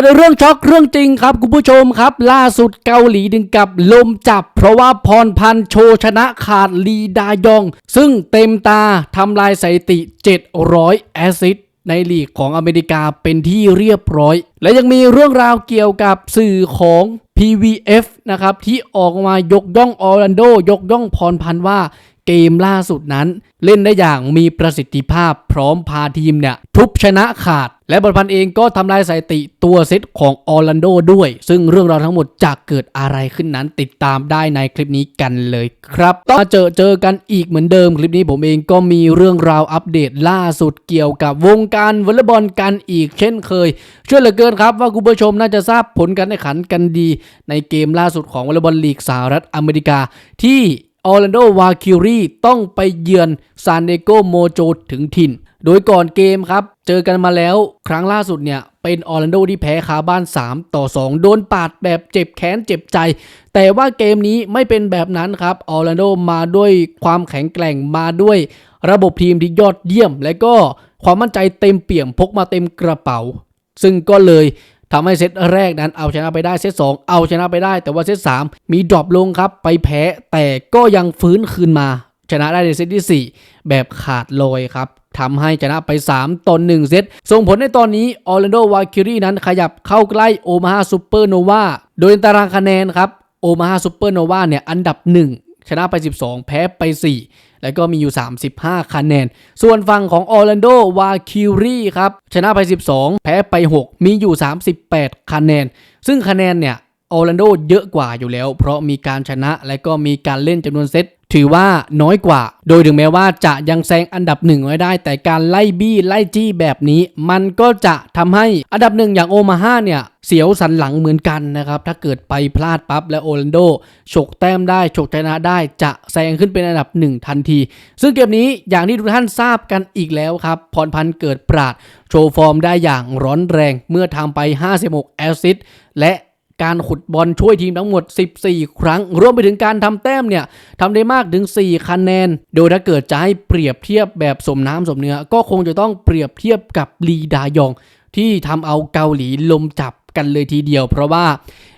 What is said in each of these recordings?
ดเรื่องช็อกเรื่องจริงครับคุณผู้ชมครับ ล่าสุดเกาหลีดึงกับลมจับ เพราะว่าพรพันธ์โชชนะขาดลีดายอง ซึ่งเต็มตาทำลายสถิติ 700 แอซิสต์ในลีกของอเมริกาเป็นที่เรียบร้อย และยังมีเรื่องราวเกี่ยวกับสื่อของ PVF นะครับที่ออกมายกย่องออร์แลนโด ยกย่องพรพันธ์ว่า เกมล่าสุดนั้น เล่นได้อย่างมีประสิทธิภาพพร้อมพาทีมเนี่ยทุบชนะขาด และบอลพันเองก็ทำลายสถิติตัวเซตของออร์แลนโดด้วย ซึ่งเรื่องราวทั้งหมดจะเกิดอะไรขึ้นนั้นติดตามได้ในคลิปนี้กันเลยครับต้องมาเจอเจอกันอีกเหมือนเดิมคลิปนี้ผมเองก็มีเรื่องราวอัปเดตล่าสุดเกี่ยวกับวงการวอลเลย์บอลกันอีกเช่นเคย เชื่อเหลือเกินครับว่าคุณผู้ชมน่าจะทราบผลการแข่งขันกันดี ในเกมล่าสุดของวอลเลย์บอลลีกสหรัฐอเมริกาที่ ออร์แลนโดวาคิรีต้องไปเยือนซานเดโกโมโจถึงถิ่น โดยก่อนเกมครับ เจอกันมาแล้วครั้งล่าสุดเนี่ย เป็นออร์แลนโดที่แพ้คาบ้าน 3 ต่อ 2 โดนปาดแบบเจ็บแค้นเจ็บใจ แต่ว่าเกมนี้ไม่เป็นแบบนั้นครับออร์แลนโดมาด้วยความแข็งแกร่งมาด้วย ระบบทีมที่ยอดเยี่ยม และก็ความมั่นใจเต็มเปี่ยมพกมาเต็มกระเป๋า ซึ่งก็เลย ทำให้เซตแรกนั้นเอาชนะไปได้เซต2เอาชนะไปได้ แต่ว่าเซต3มีดรอปลงครับไปแพ้แต่ก็ยังฟื้นคืนมา ชนะได้ในเซตที่ 4 แบบขาดลอยครับทำให้ชนะไป 3ต่อ1เซตส่งผลในตอนนี้ออร์แลนโดวาคิรีนั้นขยับเข้าใกล้โอมาฮาซูเปอร์โนวาโดยตารางคะแนนครับโอมาฮาซูเปอร์โนวาเนี่ยอันดับ 1 ชนะไป 12 แพ้ไป 4 แล้วก็มีอยู่ 35 คะแนน ส่วนฝั่งของออร์แลนโดวาคิรีครับ ชนะไป 12 แพ้ไป 6 มีอยู่ 38 คะแนน ซึ่งคะแนนเนี่ยออร์แลนโดเยอะกว่าอยู่แล้ว เพราะมีการชนะและก็มีการเล่นจำนวนเซต ถือว่าน้อยกว่า โดยถึงแม้ว่าจะยังแซงอันดับหนึ่งไว้ได้ แต่การไล่บี้ไล่จี้แบบนี้ มันก็จะทำให้อันดับหนึ่งอย่างโอมาฮาเนี่ยเสียวสันหลังเหมือนกันนะครับ ถ้าเกิดไปพลาดปั๊บและโอร์แลนโดฉกแต้มได้ฉกชนะได้จะแซงขึ้นเป็นอันดับหนึ่งทันที ซึ่งเกมนี้อย่างที่ทุกท่านทราบกันอีกแล้วครับ พรพันธ์เกิดปราด โชว์ฟอร์มได้อย่างร้อนแรงเมื่อทำไป 56 แอสซิสและ การขุดบอลช่วยทีมทั้งหมด 14 ครั้ง รวมไปถึงการทำแต้มเนี่ยทำได้มากถึง 4 คะแนน โดยถ้าเกิดจะให้เปรียบเทียบแบบสมน้ำสมเนื้อ ก็คงจะต้องเปรียบเทียบกับลีดายอง ที่ทำเอาเกาหลีลมจับกันเลยทีเดียว เพราะว่า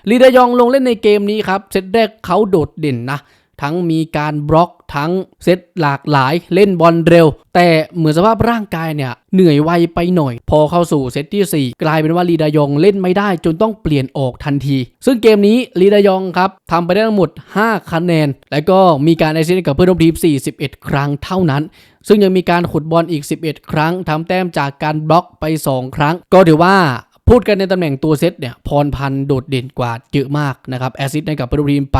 ลีดายองลงเล่นในเกมนี้ครับ เซตแรกเขาโดดเด่นนะ ทั้งมีการบล็อก ทั้งเซตหลากหลายเล่นบอลเร็ว แต่เหมือนสภาพร่างกายเนี่ยเหนื่อยไวไปหน่อย พอเข้าสู่เซตที่ 4 กลายเป็นว่าลีดายองเล่นไม่ได้จนต้องเปลี่ยนออกทันที ซึ่งเกมนี้ลีดายองครับทำไปได้ทั้งหมด 5 คะแนน และก็มีการไอซิสกับเพื่อนร่วมทีม 41 ครั้งเท่านั้น ซึ่งยังมีการขุดบอลอีก 11 ครั้งทำแต้มจากการบล็อกไป 2 ครั้ง ก็ถือว่า พูดกันในตำแหน่งตัวเซตเนี่ยพรพันธ์โดดเด่นกว่าเยอะมากนะครับแอซิสต์ให้กับเปรูทีมไป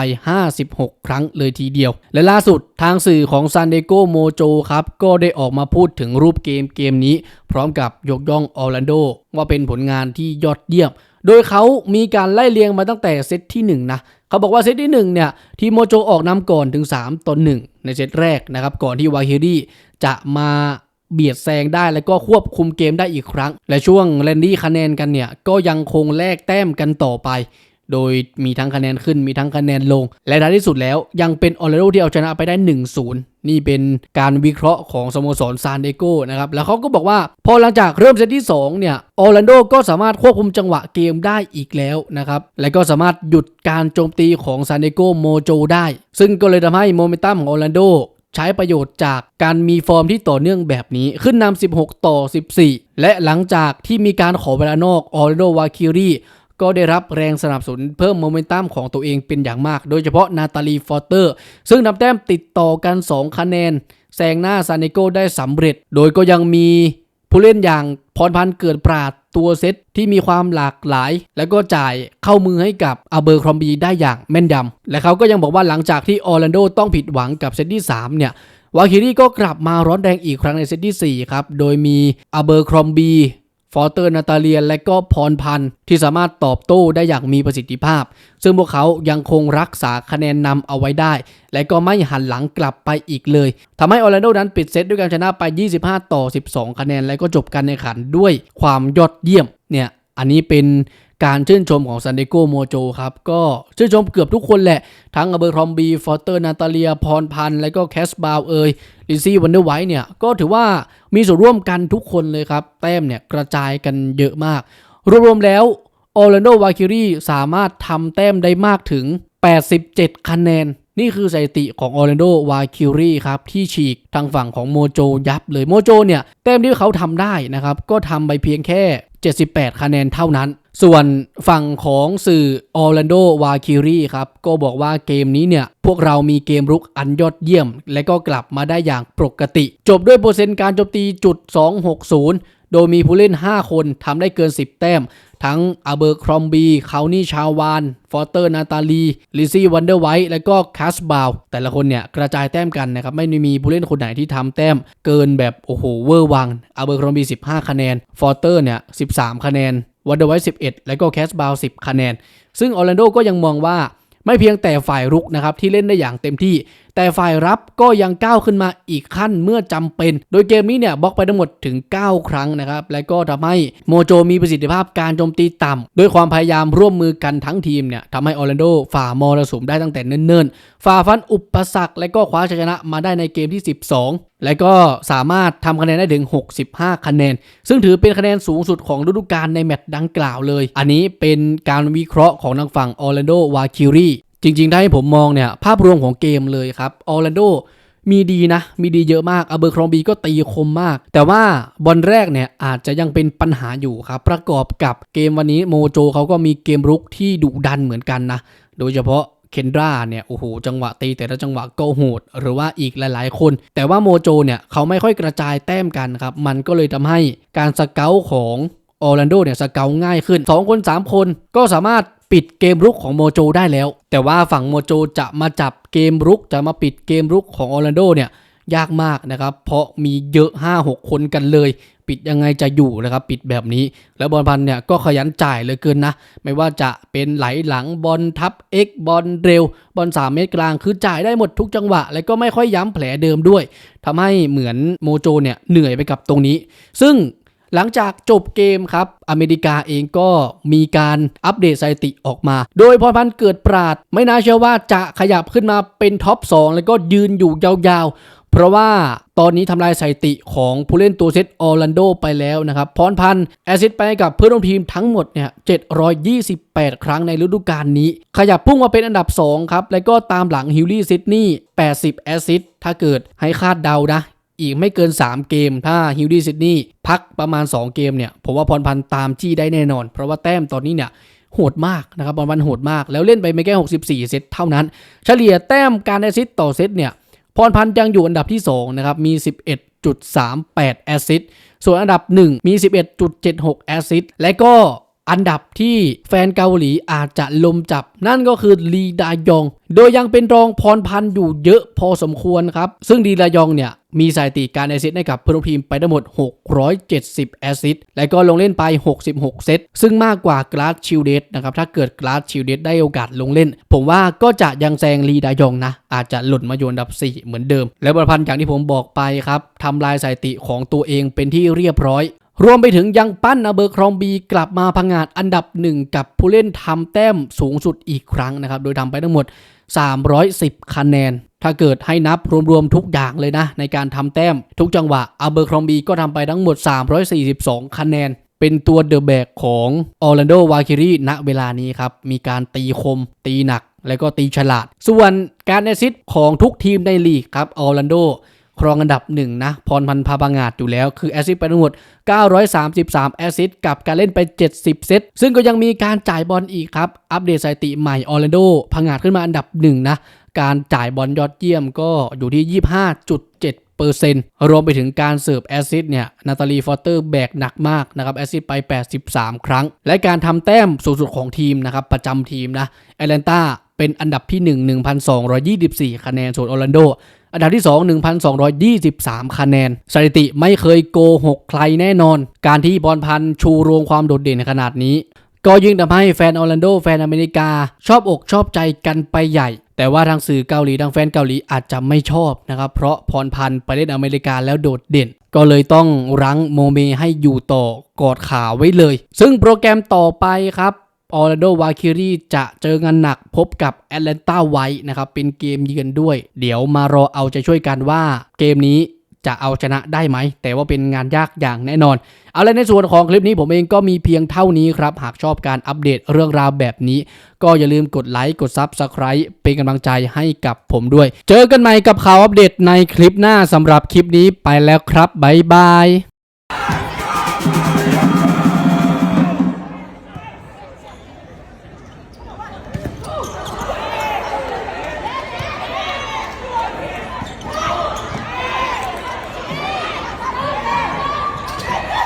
56 ครั้งเลยทีเดียว และล่าสุดทางสื่อของซานเดโกโมโจครับ ก็ได้ออกมาพูดถึงรูปเกมเกมนี้ พร้อมกับยกย่องออร์แลนโดว่าเป็นผลงานที่ยอดเยี่ยม โดยเขามีการไล่เรียงมาตั้งแต่เซตที่ 1 นะเขาบอกว่าเซตที่1เนี่ยทีโมโจออกนำก่อนถึง 3ต่อ1ในเซตแรกนะครับก่อนที่วาฮิรีจะมา เบียดแซงได้แล้วก็ควบคุมเกมได้อีกครั้ง และช่วงแลนดี้คะแนนกันเนี่ย ก็ยังคงแลกแต้มกันต่อไป โดยมีทั้งคะแนนขึ้นมีทั้งคะแนนลง และท้ายที่สุดแล้วยังเป็นออร์แลนโดที่เอาชนะไปได้ 1-0 นี่เป็นการวิเคราะห์ของสโมสรซานเดโกนะครับ แล้วเขาก็บอกว่าพอหลังจากเริ่มเซตที่ 2 เนี่ยออร์แลนโดก็สามารถควบคุมจังหวะเกมได้อีกแล้วนะครับ และก็สามารถหยุดการโจมตีของซานเดโกโมโจได้ ซึ่งก็เลยทำให้โมเมนตัมของออร์แลนโด ใช้ประโยชน์จากการมีฟอร์มที่ต่อเนื่องแบบนี้ขึ้นนำ 16 ต่อ 14 และหลังจากที่มีการขอเวลานอกออร์โดวาคิรีก็ได้รับแรงสนับสนุนเพิ่มโมเมนตัมของตัวเองเป็นอย่างมาก โดยเฉพาะนาตาลีฟอร์เตอร์ ซึ่งนำแต้มติดต่อกัน 2 คะแนนแซงหน้าซานเนโกได้สำเร็จ โดยก็ยังมี ผู้เล่นอย่างพรพันธ์เกิดปราดตัวเซตที่มีความหลากหลาย แล้วก็จ่ายเข้ามือให้กับอาเบอร์ครอมบีได้อย่างแม่นยำและเขาก็ยังบอกว่าหลังจากที่ออร์แลนโดต้องผิดหวังกับเซตที่ 3 เนี่ยวาคิรีก็กลับมาร้อนแรงอีกครั้งในเซตที่ 4 ครับ โดยมีอาเบอร์ครอมบี ฟอร์เตอร์นาตาเลียน และก็พรพันธ์ที่สามารถตอบโต้ได้อย่างมีประสิทธิภาพ ซึ่งพวกเขายังคงรักษาคะแนนนำเอาไว้ได้ และก็ไม่หันหลังกลับไปอีกเลยทำให้ออร์แลนโดนั้นปิดเซตด้วยการชนะไป 25 ต่อ 12 คะแนน และก็จบการแข่งขันด้วยความยอดเยี่ยมเนี่ยอันนี้เป็น การชื่นชมของซันเดโกโมโจครับ ก็ชื่นชมเกือบทุกคนแหละ ทั้งอเบอร์ครอมบี ฟอร์เตอร์ นาตาเลีย พรพันธ์ และก็แคสบาวเอยลิซี่วันเดอร์ไวท์เนี่ย ก็ถือว่ามีส่วนร่วมกันทุกคนเลยครับ แต้มเนี่ยกระจายกันเยอะมาก รวมๆแล้วออร์แลนโดวาคิรีสามารถทำแต้มได้มากถึง 87 คะแนน นี่คือสถิติของออร์แลนโดวาคิรีครับ ที่ฉีกทางฝั่งของโมโจยับเลยโมโจเนี่ย แต้มที่เขาทำได้นะครับ ก็ทำไปเพียงแค่ 78 คะแนนเท่านั้น ส่วนฝั่งของสื่อออร์แลนโดวาคิรีครับก็บอกว่าเกมนี้เนี่ย พวกเรามีเกมรุกอันยอดเยี่ยม และก็กลับมาได้อย่างปกติ จบด้วยเปอร์เซ็นต์การโจมตีจุด 260 โดยมีผู้เล่น 5 คนทำได้เกิน 10 แต้ม ทั้งอาเบอร์ครอมบีคาวนี่ชาวาน ฟอร์เตอร์นาตาลีลิซี่วันเดอร์ไวท์และก็คัสบาวแต่ละคนเนี่ยกระจายแต้มกันนะครับ ไม่ได้มีผู้เล่นคนไหนที่ทำแต้มเกินแบบโอ้โหเวอร์วังอาเบอร์ครอมบี 15 คะแนน ฟอร์เตอร์เนี่ย13 คะแนนวันเดอร์ไวท์11 และก็แคสบาว10 คะแนน ซึ่งออร์แลนโดก็ยังมองว่าไม่เพียงแต่ฝ่ายรุกนะครับที่เล่นได้อย่างเต็มที่ แต่ฝ่ายรับก็ยังก้าวขึ้นมาอีกขั้นเมื่อจำเป็น โดยเกมนี้เนี่ยบล็อกไปทั้งหมดถึง 9 ครั้งนะครับ และก็ทำให้โมโจมีประสิทธิภาพการโจมตีต่ำด้วยความพยายามร่วมมือกันทั้งทีมเนี่ยทำให้ออร์แลนโดฝ่ามรสุมได้ตั้งแต่เนิ่นๆ ฝ่าฟันอุปสรรคและก็คว้าชัยชนะมาได้ในเกมที่ 12และก็สามารถทำคะแนนได้ถึง 65 คะแนน ซึ่งถือเป็นคะแนนสูงสุดของฤดูกาลในแมตช์ดังกล่าวเลย อันนี้เป็นการวิเคราะห์ของทางฝั่งออร์แลนโดวาคิรี จริงๆ ถ้าให้ผมมองเนี่ย ภาพรวมของเกมเลยครับออร์แลนโดมีดีนะ มีดีเยอะมากอเบอร์ครอมบีก็ตีคมมาก แต่ว่าบอลแรกเนี่ยอาจจะยังเป็นปัญหาอยู่ครับ ประกอบกับเกมวันนี้โมโจเขาก็มีเกมรุกที่ดุดันเหมือนกันนะ โดยเฉพาะเคนดราเนี่ย โอ้โห จังหวะตีแต่ละจังหวะก็โหด หรือว่าอีกหลายๆ คน แต่ว่าโมโจเนี่ยเขาไม่ค่อยกระจายแต้มกันครับ มันก็เลยทำให้การสเกลของออร์แลนโดเนี่ยสเกลง่ายขึ้น 2 คน 3 คนก็สามารถ ปิดเกมรุกของโมโจได้แล้ว แต่ว่าฝั่งโมโจจะมาจับเกมรุกจะมาปิดเกมรุกของออร์แลนโดเนี่ยยากมากนะครับ เพราะมีเยอะ 5-6 คนกันเลย ปิดยังไงจะอยู่นะครับ ปิดแบบนี้ แล้วบอลพันเนี่ยก็ขยันจ่ายเลยเกินนะ ไม่ว่าจะเป็นไหลหลังบอลทับ X บอลเร็ว บอล3 เมตรกลาง คือจ่ายได้หมดทุกจังหวะ และก็ไม่ค่อยย้ำแผลเดิมด้วยทำให้เหมือนโมโจเนี่ยเหนื่อยไปกับตรงนี้ ซึ่ง หลังจากจบเกมครับ อเมริกาเองก็มีการอัปเดตสถิติออกมา โดยพรพันธ์เกิดปราด ไม่น่าเชื่อว่าจะขยับขึ้นมาเป็นท็อป 2 แล้วก็ยืนอยู่ยาวๆ เพราะว่าตอนนี้ทำลายสถิติของผู้เล่นตัวเซตออร์แลนโดไปแล้วนะครับพรพันธ์แอซิสไปกับเพื่อนร่วมทีมทั้งหมดเนี่ย 728 ครั้งในฤดูกาลนี้ ขยับพุ่งมาเป็นอันดับ 2 ครับ แล้วก็ตามหลังฮิลลี่ซิดนีย์80 แอซิสถ้าเกิดให้คาดเดานะ อีกไม่เกิน 3 เกม ถ้าฮิลดี้ซิดนีย์พักประมาณ 2 เกมเนี่ย ผมว่าพรพันธ์ตามจี้ได้แน่นอน เพราะว่าแต้มตอนนี้เนี่ยโหดมากนะครับพรพันธ์โหดมาก แล้วเล่นไปไม่แค่64 เซตเท่านั้น เฉลี่ยแต้มการแอซิสต์ต่อเซตเนี่ยพรพันธ์ยังอยู่อันดับที่ 2 นะครับ มี 11.38 แอซิสต์ส่วนอันดับ 1 มี 11.76 แอซิสต์และก็ อันดับที่แฟนเกาหลีอาจจะลมจับ นั่นก็คือลีดายอง โดยยังเป็นรองพรพันธ์อยู่เยอะพอสมควรครับ ซึ่งลีดายองเนี่ยมีสถิติการแอซิสให้กับเพื่อนร่วมทีมไปทั้งหมด 670 แอซิสและก็ลงเล่นไป 66 เซต ซึ่งมากกว่ากราดชิลเดสนะครับ ถ้าเกิดกราดชิลเดสได้โอกาสลงเล่น ผมว่าก็จะยังแซงลีดายองนะ อาจจะหล่นมาอยู่อันดับ 4 เหมือนเดิม และบรพันธ์อย่างที่ผมบอกไปครับทำลายสถิติของตัวเองเป็นที่เรียบร้อย รวมไปถึงยังปั้นอเบอร์ครอมบีกลับมาพังงาดอันดับหนึ่งกับผู้เล่นทำแต้มสูงสุดอีกครั้งนะครับ โดยทำไปทั้งหมด 310 คะแนน ถ้าเกิดให้นับรวมๆทุกอย่างเลยนะ ในการทำแต้มทุกจังหวะอเบอร์ครอมบีก็ทำไปทั้งหมด 342 คะแนน เป็นตัวเดอะแบกของออร์แลนโดวาคิรีณเวลานี้ครับ มีการตีคม ตีหนัก และก็ตีฉลาด ส่วนการแอซิสของทุกทีมในลีกครับออร์แลนโด ครองอันดับหนึ่งนะพรพันธ์พาบางาดอยู่แล้ว คือแอซิสไปทั้งหมด 933 แอซิสกับการเล่นไป 70 เซต ซึ่งก็ยังมีการจ่ายบอลอีกครับ อัปเดตสถิติใหม่ออร์แลนโดพังงาดขึ้นมาอันดับหนึ่งนะการจ่ายบอลยอดเยี่ยมก็อยู่ที่ 25.7เปอร์เซ็นต์รวมไปถึงการเสิร์ฟแอซิสเนี่ยนาตาลีฟอสเตอร์แบกหนักมากนะครับแอซิสไป 83 ครั้ง และการทำแต้มสูงสุดของทีมนะครับประจำทีมนะแอตแลนตา เป็นอันดับที่ 1 1,224 คะแนนส่วนออร์แลนโด อันดับที่ 2 1,223 คะแนน สถิติไม่เคยโกหกใครแน่นอน การที่บอลพันชูโรงความโดดเด่นขนาดนี้ ก็ยิ่งทำให้แฟนออร์แลนโดแฟนอเมริกา ชอบอกชอบใจกันไปใหญ่ แต่ว่าทางสื่อเกาหลีทางแฟนเกาหลีอาจจะไม่ชอบนะครับ เพราะพรพันธ์ไปเล่นอเมริกาแล้วโดดเด่นก็เลยต้องรั้งโมเมให้อยู่ต่อกอดขาไว้เลย ซึ่งโปรแกรมต่อไปครับ ออร์แลนโดวาคิรีจะเจองานหนักพบกับแอตแลนตาไวท์นะครับเป็นเกมเยือนด้วย เดี๋ยวมารอเอาใจช่วยกันว่าเกมนี้จะเอาชนะได้ไหม แต่ว่าเป็นงานยากอย่างแน่นอน เอาละในส่วนของคลิปนี้ผมเองก็มีเพียงเท่านี้ครับ หากชอบการอัปเดตเรื่องราวแบบนี้ ก็อย่าลืมกดไลค์กด Subscribe เป็นกำลังใจให้กับผมด้วย เจอกันใหม่กับข่าวอัปเดตในคลิปหน้าสำหรับคลิปนี้ไปแล้วครับบ๊ายบาย